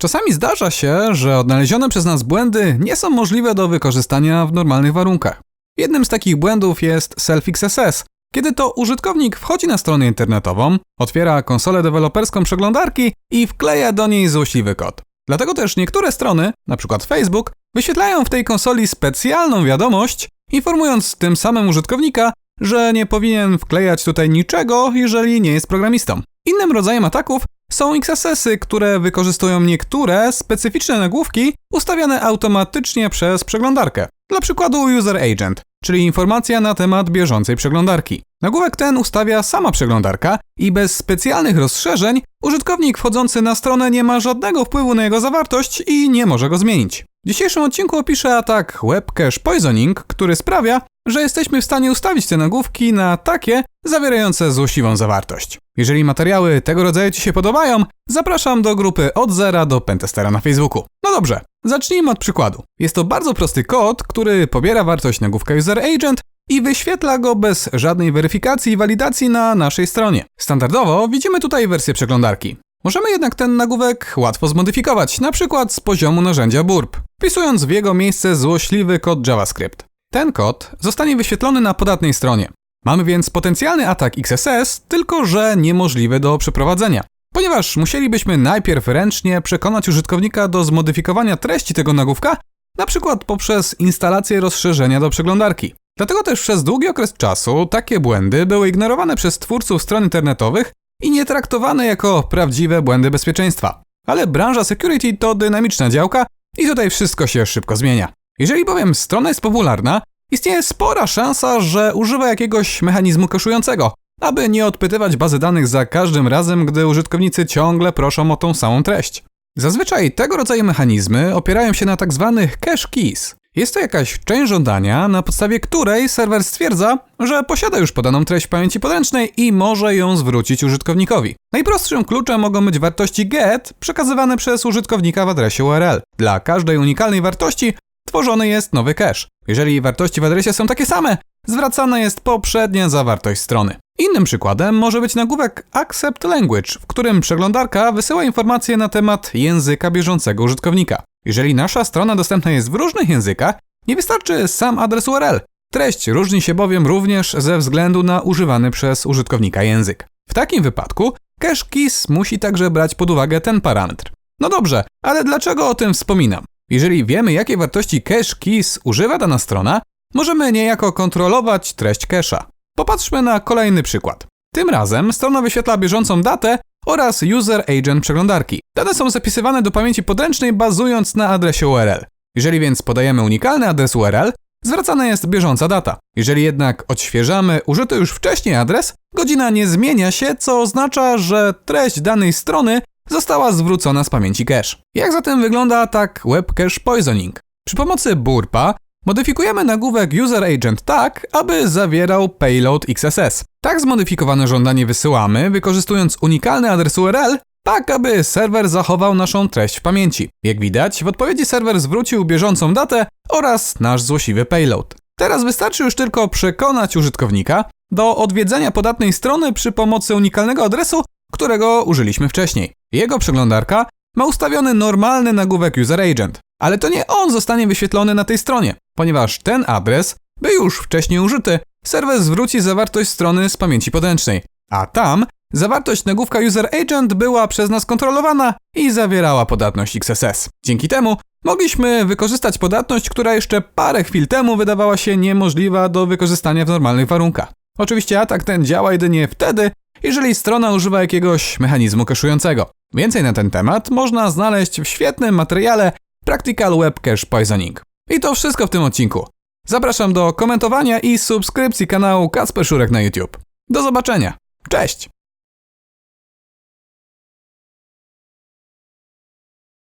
Czasami zdarza się, że odnalezione przez nas błędy nie są możliwe do wykorzystania w normalnych warunkach. Jednym z takich błędów jest self-XSS, kiedy to użytkownik wchodzi na stronę internetową, otwiera konsolę deweloperską przeglądarki i wkleja do niej złośliwy kod. Dlatego też niektóre strony, np. Facebook, wyświetlają w tej konsoli specjalną wiadomość, informując tym samym użytkownika, że nie powinien wklejać tutaj niczego, jeżeli nie jest programistą. Innym rodzajem ataków są XSS-y, które wykorzystują niektóre specyficzne nagłówki ustawiane automatycznie przez przeglądarkę. Dla przykładu User Agent, czyli informacja na temat bieżącej przeglądarki. Nagłówek ten ustawia sama przeglądarka i bez specjalnych rozszerzeń użytkownik wchodzący na stronę nie ma żadnego wpływu na jego zawartość i nie może go zmienić. W dzisiejszym odcinku opiszę atak Web Cache Poisoning, który sprawia, że jesteśmy w stanie ustawić te nagłówki na takie zawierające złośliwą zawartość. Jeżeli materiały tego rodzaju Ci się podobają, zapraszam do grupy od zera do Pentestera na Facebooku. No dobrze, zacznijmy od przykładu. Jest to bardzo prosty kod, który pobiera wartość nagłówka User Agent i wyświetla go bez żadnej weryfikacji i walidacji na naszej stronie. Standardowo widzimy tutaj wersję przeglądarki. Możemy jednak ten nagłówek łatwo zmodyfikować, na przykład z poziomu narzędzia burp, wpisując w jego miejsce złośliwy kod JavaScript. Ten kod zostanie wyświetlony na podatnej stronie. Mamy więc potencjalny atak XSS, tylko że niemożliwy do przeprowadzenia, ponieważ musielibyśmy najpierw ręcznie przekonać użytkownika do zmodyfikowania treści tego nagłówka, na przykład poprzez instalację rozszerzenia do przeglądarki. Dlatego też przez długi okres czasu takie błędy były ignorowane przez twórców stron internetowych i nie traktowane jako prawdziwe błędy bezpieczeństwa. Ale branża security to dynamiczna działka i tutaj wszystko się szybko zmienia. Jeżeli bowiem strona jest popularna, istnieje spora szansa, że używa jakiegoś mechanizmu kaszującego, aby nie odpytywać bazy danych za każdym razem, gdy użytkownicy ciągle proszą o tą samą treść. Zazwyczaj tego rodzaju mechanizmy opierają się na tak zwanych cache keys. Jest to jakaś część żądania, na podstawie której serwer stwierdza, że posiada już podaną treść pamięci podręcznej i może ją zwrócić użytkownikowi. Najprostszym kluczem mogą być wartości get przekazywane przez użytkownika w adresie URL. Dla każdej unikalnej wartości tworzony jest nowy cache. Jeżeli wartości w adresie są takie same, zwracana jest poprzednia zawartość strony. Innym przykładem może być nagłówek Accept Language, w którym przeglądarka wysyła informacje na temat języka bieżącego użytkownika. Jeżeli nasza strona dostępna jest w różnych językach, nie wystarczy sam adres URL. Treść różni się bowiem również ze względu na używany przez użytkownika język. W takim wypadku cache keys musi także brać pod uwagę ten parametr. No dobrze, ale dlaczego o tym wspominam? Jeżeli wiemy, jakiej wartości cache keys używa dana strona, możemy niejako kontrolować treść cache'a. Popatrzmy na kolejny przykład. Tym razem strona wyświetla bieżącą datę oraz user agent przeglądarki. Dane są zapisywane do pamięci podręcznej bazując na adresie URL. Jeżeli więc podajemy unikalny adres URL, zwracana jest bieżąca data. Jeżeli jednak odświeżamy użyty już wcześniej adres, godzina nie zmienia się, co oznacza, że treść danej strony została zwrócona z pamięci cache. Jak zatem wygląda atak Web Cache Poisoning? Przy pomocy burpa modyfikujemy nagłówek User Agent tak, aby zawierał payload XSS. Tak zmodyfikowane żądanie wysyłamy, wykorzystując unikalny adres URL, tak aby serwer zachował naszą treść w pamięci. Jak widać, w odpowiedzi serwer zwrócił bieżącą datę oraz nasz złośliwy payload. Teraz wystarczy już tylko przekonać użytkownika do odwiedzenia podatnej strony przy pomocy unikalnego adresu, którego użyliśmy wcześniej. Jego przeglądarka ma ustawiony normalny nagłówek User Agent, ale to nie on zostanie wyświetlony na tej stronie, ponieważ ten adres był już wcześniej użyty, serwer zwróci zawartość strony z pamięci podręcznej, a tam zawartość nagłówka User Agent była przez nas kontrolowana i zawierała podatność XSS. Dzięki temu mogliśmy wykorzystać podatność, która jeszcze parę chwil temu wydawała się niemożliwa do wykorzystania w normalnych warunkach. Oczywiście atak ten działa jedynie wtedy, jeżeli strona używa jakiegoś mechanizmu kaszującego. Więcej na ten temat można znaleźć w świetnym materiale Practical Web Cache Poisoning. I to wszystko w tym odcinku. Zapraszam do komentowania i subskrypcji kanału Kacper Szurek na YouTube. Do zobaczenia. Cześć!